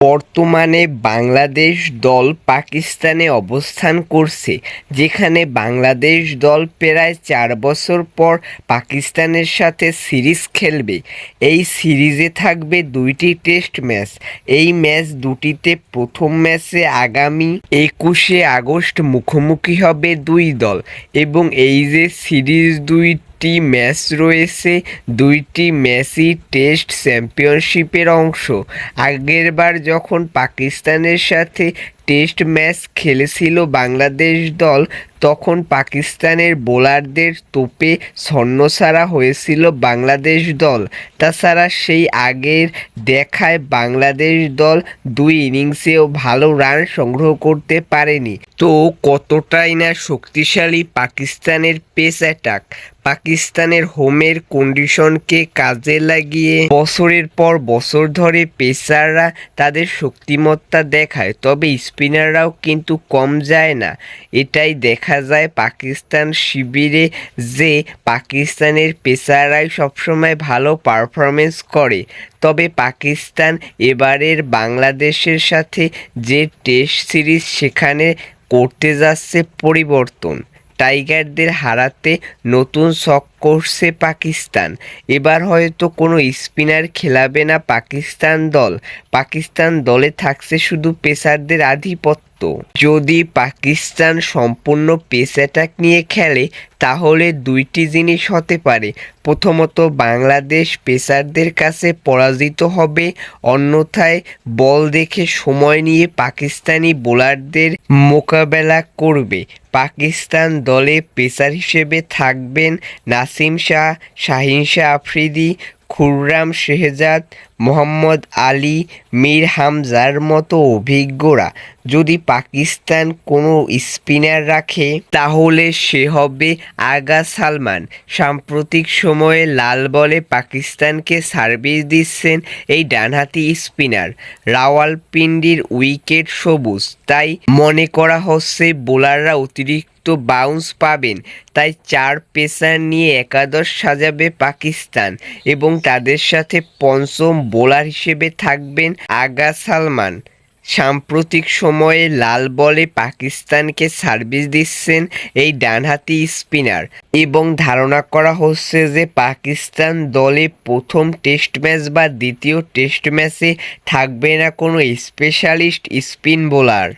বর্তমানে বাংলাদেশ দল পাকিস্তানে অবস্থান করছে, যেখানে বাংলাদেশ দল প্রায় চার বছর পর পাকিস্তানের সাথে সিরিজ খেলবে। এই সিরিজে থাকবে দুইটি টেস্ট ম্যাচ। এই ম্যাচ দুটিতে প্রথম ম্যাচে আগামী একুশে আগস্ট মুখোমুখি হবে দুই দল এবং এই যে সিরিজ দুইটি ম্যাচ রয়েছে দুইটি ম্যাচই টেস্ট চ্যাম্পিয়নশিপের অংশ। আগেরবার যখন পাকিস্তানের সাথে টেস্ট ম্যাচ খেলেছিল বাংলাদেশ দল, তখন পাকিস্তানের বোলারদের তোপে ছন্নছাড়া হয়েছিল বাংলাদেশ দল। তাছাড়া সেই আগের দেখায় বাংলাদেশ দল দুই ইনিংসেও ভালো রান সংগ্রহ করতে পারেনি। তো কতটাই না শক্তিশালী পাকিস্তানের পেস অ্যাটাক? পাকিস্তানের হোমের কন্ডিশনকে কাজে লাগিয়ে বছরের পর বছর ধরে পেসাররা তাদের শক্তিমত্তা দেখায়। তবে স্পিনাররাও কিন্তু কম যায় না। এটাই দেখা যায় পাকিস্তান শিবিরে যে পাকিস্তানের পেসাররাই সবসময় ভালো পারফরমেন্স করে। তবে পাকিস্তান এবারের বাংলাদেশের সাথে যে টেস্ট সিরিজ সেখানে করতে যাচ্ছে পরিবর্তন। টাইগারদের হারাতে নতুন শখ করছে পাকিস্তান। এবার হয়তো কোনো স্পিনার খেলাবে না পাকিস্তান দল। পাকিস্তান দলে থাকছে শুধু পেসারদের আধিপত্য যদি পাকিস্তান সম্পূর্ণ পেস অ্যাটাক নিয়ে খেলে, তাহলে দুইটি জিনিস হতে পারে। প্রথমত, বাংলাদেশ পেসারদের কাছে পরাজিত হবে, অন্যথায় বল দেখে সময় নিয়ে পাকিস্তানি বোলারদের মোকাবেলা করবে। পাকিস্তান দলে পেসার হিসেবে থাকবেন নাসিম শাহ, শাহিন শাহ আফ্রিদি, খুররাম শেহজাদ মোহাম্মদ আলী মীর হামজার মতো অভিজ্ঞরা যদি পাকিস্তান কোনো স্পিনার রাখে, তাহলে সে হবে আগা সালমান। সাম্প্রতিক সময়ে লাল বলে পাকিস্তানকে সার্ভিস দিচ্ছেন এই ডানহাতি স্পিনার। রাওয়ালপিন্ডির উইকেট সবুজ, তাই মনে করা হচ্ছে বোলাররা অতিরিক্ত বাউন্স পাবেন। তাই চার পেসার নিয়ে একাদশ সাজাবে পাকিস্তান এবং তাদের সাথে পঞ্চম বোলার হিসেবে থাকবেন আগা সালমান। সাম্প্রতিক সময়ে লাল বলে পাকিস্তানকে সার্ভিস দিচ্ছেন এই ডানহাতি স্পিনার এবং ধারণা করা হচ্ছে যে পাকিস্তান দলে প্রথম টেস্ট ম্যাচ বা দ্বিতীয় টেস্ট ম্যাচে থাকবে না কোনো স্পেশালিস্ট স্পিন বোলার।